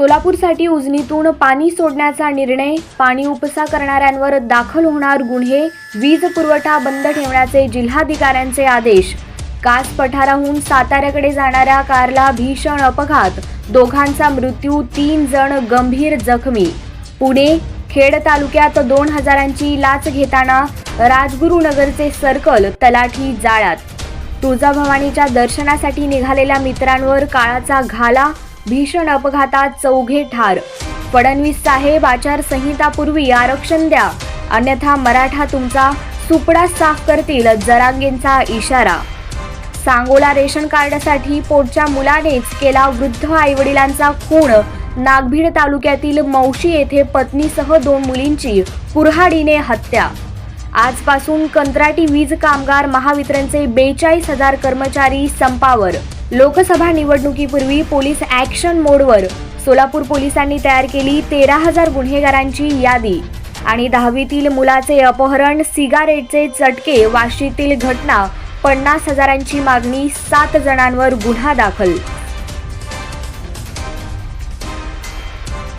सोलापूरसाठी उजनीतून पाणी सोडण्याचा निर्णय पाणी उपसा करणाऱ्यांवर दाखल होणार गुन्हे वीज पुरवठा बंद ठेवण्याचे जिल्हाधिकाऱ्यांचे आदेश. कास पठाराहून साताऱ्याकडे जाणाऱ्या कारला भीषण अपघात दोघांचा मृत्यू तीन जण गंभीर जखमी. पुणे खेड तालुक्यात दोन हजारांची लाच घेताना राजगुरुनगरचे सर्कल तलाठी जाळ्यात. तुळजाभवानीच्या दर्शनासाठी निघालेल्या मित्रांवर काळाचा घाला भीषण अपघातात चौघे ठार. फडणवीस साहेब आचारसंहितापूर्वी आरक्षण द्या. अन्यथा मराठा तुमचा सुपडा साफ करतील जरांगेंचा इशारा. सांगोला रेशन कार्डसाठी पोटच्या मुलानेच केला वृद्ध आईवडिलांचा खून. नागभीड तालुक्यातील मौशी येथे पत्नीसह दोन मुलींची कुऱ्हाडीने हत्या. आजपासून कंत्राटी वीज कामगार महावितरणचे बेचाळीस हजार कर्मचारी संपावर. लोकसभा निवडणुकीपूर्वी पोलीस ॲक्शन मोडवर सोलापूर पोलिसांनी तयार केली तेरा हजार गुन्हेगारांची यादी. आणि दहावीतील मुलाचे अपहरण सिगारेटचे चटके वाशीतील घटना पन्नास हजारांची मागणी सात जणांवर गुन्हा दाखल.